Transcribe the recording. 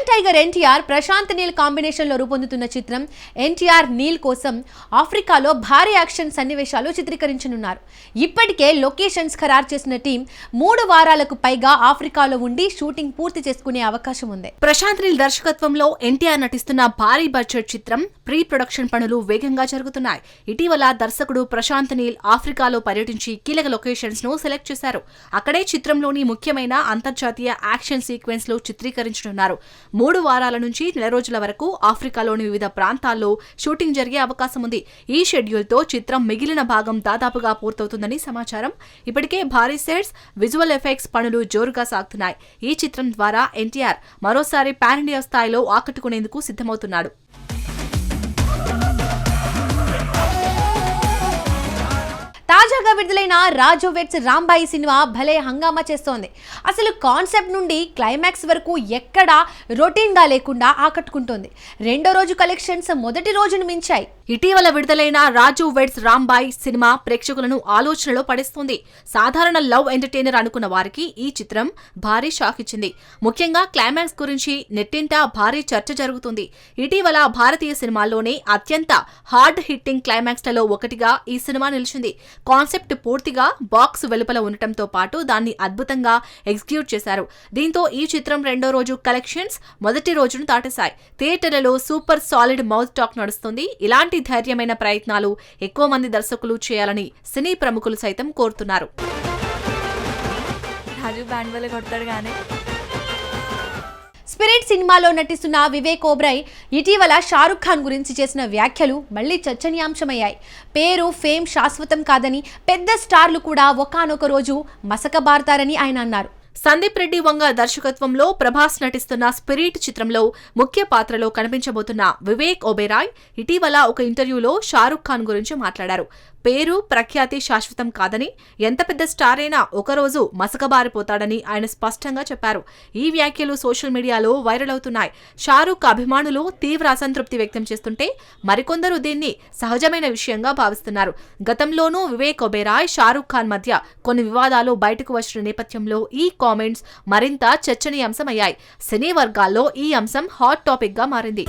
Tiger NTR Prashanth Neel కాంబినేషన్లో రూపొందుతున్న చిత్రం ఎన్టీఆర్ నీల్ కోసం ఆఫ్రికాలో భారీ యాక్షన్ సన్నివేశాలు చిత్రీకరించనున్నారు. ఇప్పటికే లొకేషన్స్ ఖరారు చేసిన టీం మూడు వారాలకు పైగా ఆఫ్రికాలో ఉండి షూటింగ్ పూర్తి చేసుకునే అవకాశం ఉంది. ప్రశాంత్ నీల్ దర్శకత్వంలో ఎన్టీఆర్ నటిస్తున్న భారీ బడ్జెట్ చిత్రం ప్రీ ప్రొడక్షన్ పనులు వేగంగా జరుగుతున్నాయి. ఇటీవల దర్శకుడు ప్రశాంత్ నీల్ ఆఫ్రికాలో పర్యటించి కీలక లొకేషన్స్ను సెలెక్ట్ చేశారు. అక్కడే చిత్రంలోని ముఖ్యమైన అంతర్జాతీయ యాక్షన్ సీక్వెన్స్లో చిత్రీకరించనున్నారు. మూడు వారాల నుంచి నెల రోజుల వరకు ఆఫ్రికాలోని వివిధ ప్రాంతాల్లో షూటింగ్ జరిగే అవకాశం ఉంది. ఈ షెడ్యూల్తో చిత్రం మిగిలిన భాగం దాదాపుగా పూర్తవుతుందని సమాచారం. ఇప్పటికే భారీ సెట్స్ విజువల్ ఎఫెక్ట్స్ పనులు జోరుగా సాగుతున్నాయి. ఈ చిత్రం ద్వారా ఎన్టీఆర్ మరోసారి పాన్ ఇండియా స్థాయిలో ఆకట్టుకునేందుకు సిద్ధమవుతున్నాడు. తాజాగా విడుదలైన రాజు వెట్స్ రాంబాయి సినిమా భలే హంగామా చేస్తోంది. అసలు కాన్సెప్ట్ నుండి క్లైమాక్స్ వరకు ఎక్కడా రొటీన్గా లేకుండా ఆకట్టుకుంటోంది. రెండో రోజు కలెక్షన్స్ మొదటి రోజును మించాయి. ఇటీవల విడుదలైన రాజు వెడ్స్ రాంబాయ్ సినిమా ప్రేక్షకులను ఆలోచనలో పడిస్తుంది. సాధారణ లవ్ ఎంటర్టైనర్ అనుకున్న వారికి ఈ చిత్రం భారీ షాక్ ఇచ్చింది. ముఖ్యంగా క్లైమాక్స్ గురించి నెట్టింట భారీ చర్చ జరుగుతుంది. ఇటీవల భారతీయ సినిమాల్లోనే అత్యంత హార్డ్ హిట్టింగ్ క్లైమాక్స్లలో ఒకటిగా ఈ సినిమా నిలిచింది. కాన్సెప్ట్ పూర్తిగా బాక్స్ వెలుపల ఉండటంతో పాటు దాన్ని అద్భుతంగా ఎగ్జిక్యూట్ చేశారు. దీంతో ఈ చిత్రం రెండో రోజు కలెక్షన్స్ మొదటి రోజును దాటేశాయి. థియేటర్లలో సూపర్ సాలిడ్ మౌత్ టాక్ నడుస్తుంది. ఇలాంటి ధైర్యమైన ప్రయత్నాలు ఎక్కువ మంది దర్శకులు చేయాలని సినీ ప్రముఖులు సైతం కోరుతున్నారు. రాజు బ్యాండ్ వల్ల కొడతాడు కానీ స్పిరిట్ సినిమాలో నటిస్తున్న వివేక్ ఓబ్రాయ్ ఇటీవల షారుఖ్ ఖాన్ గురించి చేసిన వ్యాఖ్యలు మళ్ళీ చర్చనీయాంశమయ్యాయి. పేరు ఫేమ్ శాశ్వతం కాదని పెద్ద స్టార్లు కూడా ఒకానొక రోజు మసకబారుతారని ఆయన అన్నారు. సందీప్ రెడ్డి వంగ దర్శకత్వంలో ప్రభాస్ నటిస్తున్న స్పిరిట్ చిత్రంలో ముఖ్య పాత్రలో కనిపించబోతున్న వివేక్ ఒబెరాయ్ ఇటీవల ఒక ఇంటర్వ్యూలో షారుఖ్ ఖాన్ గురించి మాట్లాడారు. పేరు ప్రఖ్యాతి శాశ్వతం కాదని ఎంత పెద్ద స్టార్ అయినా ఒకరోజు మసకబారిపోతాడని ఆయన స్పష్టంగా చెప్పారు. ఈ వ్యాఖ్యలు సోషల్ మీడియాలో వైరల్ అవుతున్నాయి. షారూఖ్ అభిమానులు తీవ్ర అసంతృప్తి వ్యక్తం చేస్తుంటే మరికొందరు దీన్ని సహజమైన విషయంగా భావిస్తున్నారు. గతంలోనూ వివేక్ ఒబేరాయ్ షారూఖ్ ఖాన్ మధ్య కొన్ని వివాదాలు బయటకు వచ్చిన నేపథ్యంలో ఈ కామెంట్స్ మరింత చర్చనీయాంశమయ్యాయి. సినీ వర్గాల్లో ఈ అంశం హాట్ టాపిక్గా మారింది